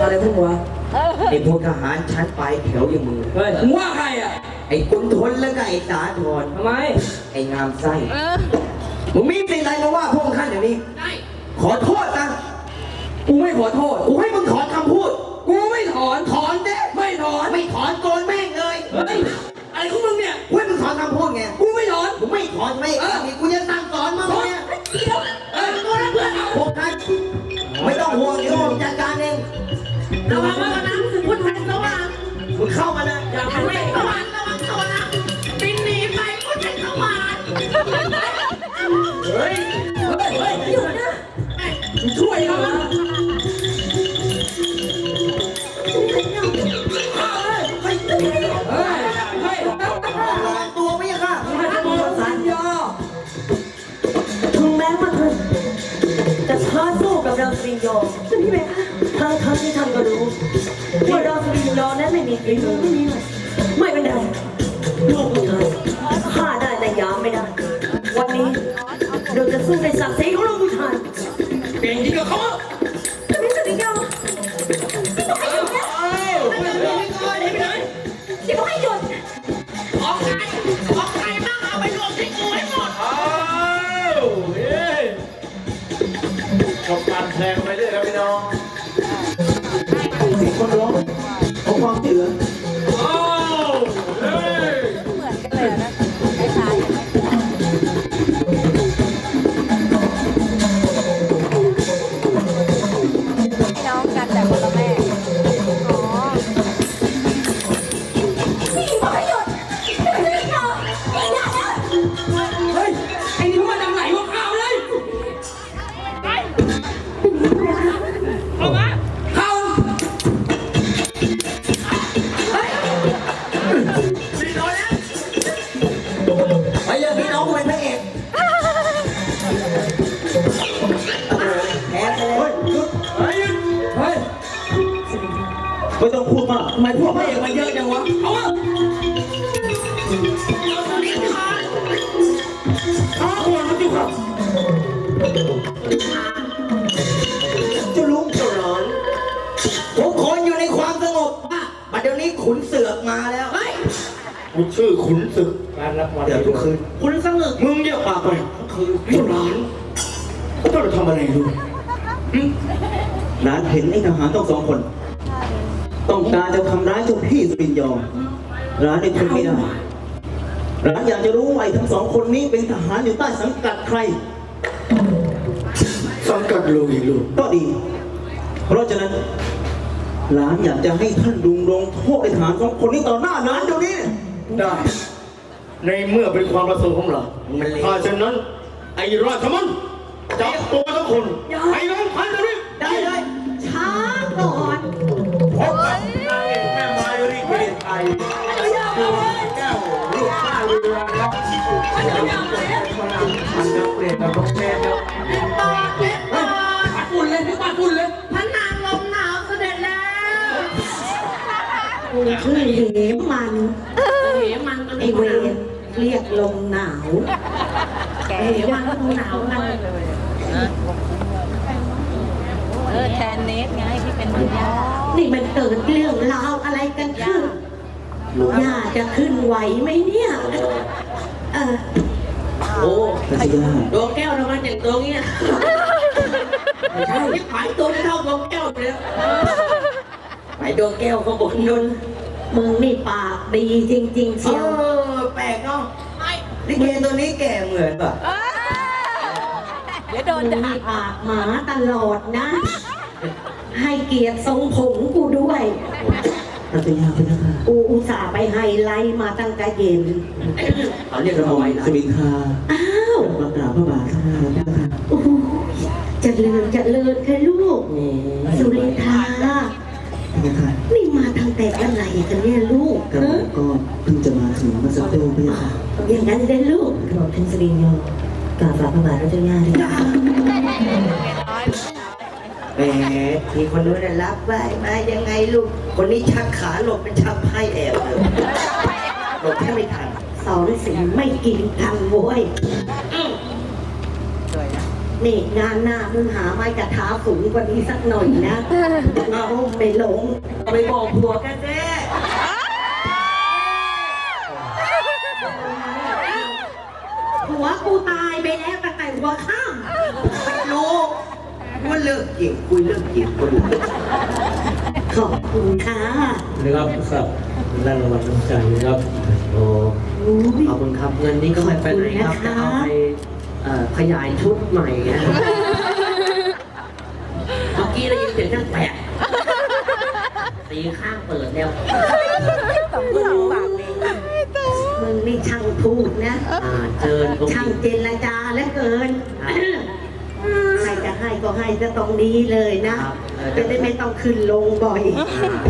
อะไรพวกวะไอ้พวกทหารชั้นปลายแถวอย่างมึงเฮ้ยมึงว่าใครอะ ไอ้กุนทนแล้วก็ไอ้สาธรทำไม ไอ้งามไส้มึงมีสิ่งใดมาว่าพวกท่านอย่างนี้ ขอโทษนะ กูไม่ขอโทษ กูให้มึงถอนคำพูด กูไม่ถอน ถอนเด้ไม่ถอน ไม่ถอนโกนแม่งเลย เฮ้ย อะไรของมึงเนี่ยกูให้มึงถอนคำพูดไง มึงเข้ามานะอย่าทำให้ธันสว่างระวังตัวนะบินหนีไปพุทธันสว่างเฮ้ยเฮ้ยเฮ้ยหยุดนะมึงช่วยเขานะเฮ้ยเฮ้ยระวังตัวไม่ยากค่ะมึงให้กูสัญญาถึงแม้ว่าท่านจะท้าสู้กับเราสริงโยจะพี่แม่ ทางทางที่ท่านก็รู้ว่าเราสริงโยนั้นไม่มีฝีมือไม่มีหน่อยไม่เป็นไรลูกผู้ชายฆ่าได้แต่ยามไม่ได้ วันนี้เราจะสู้ในศักดิ์ศรีของลูกผู้ชายเก่งจริงกับเขาอะจะไม่สริงโยเอ้าเอ้าไม่ได้ไม่ได้ไม่ได้ที่เขาให้หยุดออกใครออกใครบ้าเอาไปรวมที่กูให้หมดอ้าวเฮ้ยชมการแสดงไปเรื่อยครับพี่น้อง คนร้องขอความช่วยเหลือ ไม่ต้องพูดมากทำไมพวกพระเอกมันเยอะจังวะเอาวะข้าควรมันอยู่ครับจ้าลุงจ้าหลอนทุกคนอยู่ในความสงบบัดเดี๋ยวนี้ขุนเสือกมาแล้วเฮ้ยกูชื่อขุนศึกการรับวันเดี๋ยวทุกคืนคุณสงึกมึงเรียกปากไปคือเจ้าหลานเจ้าจะทำอะไรลูกร้านเห็นไอ้ทหารต้องสองคน ต้องการจะทำร้ายเจ้าพี่สปินยอมร้านได้ทนไม่ได้ร้านอยากจะรู้ว่าไอ้ทั้งสองคนนี้เป็นทหารอยู่ใต้สังกัดใคร สังกัดลูกอีกลูกก็ดี เพราะฉะนั้นร้านอยากจะให้ท่านลุงลงโทษไอ้ทหารสองคนนี้ต่อหน้าร้านเดี๋ยวนี้ ได้ ในเมื่อเป็นความประสงค์ของเรามันเลว ถ้าเช่นนั้น ไอ้ราชมันจับตัวทุกคน ไอ้น้องพันธุ์นี้ได้เลย ช้าก่อน ปัดฝุ่นเลยพี่ปัดฝุ่นเลยพระนางลมหนาวเสด็จแล้วกูชื่อเหมันเหมันก็ไอเวรเรียกลมหนาวแกเหมันก็หนาวกันเออแทนเนสไงที่เป็นคุณย่านี่มันเกิดเรื่องราวอะไรกันขึ้นย่าจะขึ้นไหวไหมเนี่ย เออโอ้พระเจ้าดวงแก้วทำไมแต่งตัวเงี้ยไม่ใช่ยิ่งหายตัวไม่เท่าดวงแก้วเลยไปดวงแก้วข้างบนนนมึงนี่ปากดีจริง ๆเอเชียวอแปลกเนาะลิเกตัวนี้แก่เหมือนป่ะเดี๋ยวโดมึนงด่า นี่ปากหมาตลอดนะ ให้เกียรติทรงผมกูด้วย พระเจ้าพระเจ้าค่ะ กูอุตส่าห์ไปไฮไลท์มาตั้งแต่เย็น เขาเรียกกระเราหม่อไว้มนะสมิงคาอ้าวมากราบพระบาทข้าพระเจ้าค่ะโอ้โหเจะเลิญจะเลิญค่ะลูกนี่สุรินทราพระเจ้าค่ะนี่มาตั้งแต่เมื่อไหร่กันเนี่ยลูกกระหม่อมก็เพิ่งจะมาถึงเมื่อสักครู่พระเจ้าค่ะ อย่างนั้นได้ลูกกระบอกท่านสริงโยกราบฝ่าพระบาทพระเจ้าย่าด้วยแหมทีคนนู้นน่ะรับไว้มายังไงลูก คนนี้ชักขาหลบเป็นชักไพ่แอบเลยหลบแค่ไม่ทัน สอนสิไม่กินทันโว้ยสวยนะนี่งานหน้ามึงหาไม้กระทาสูงกว่านี้สักหน่อยนะ เอาไปหลงไปบอกผัวแกแน่หัวกูตายไปแล้วตั้งแต่หัวข้ามรู้ว่าเลิกเก่งคุยเลิกเก่งคนอื่นขอบคุณค่ะนะครับครับได้รางวัลน้ำใจนะครับโอ้ ขอบคุณครับเงินนี้ก็ไม่ไปไหนครับขอบคุณนะคะจะเอาไปเอ่อขยายชุดใหม่นะเมื่อกี้ได้ยินเสียงนั่งแปะตีข้างเปิดแล้วมึงนี่ช่างพูดนะ อ่าเชิญตรงช่างนี้เจรจาเหลือเกิน ใครจะให้ก็ให้จะตรงนี้เลยนะ จะได้ไม่ต้องขึ้นลงบ่อย อ่า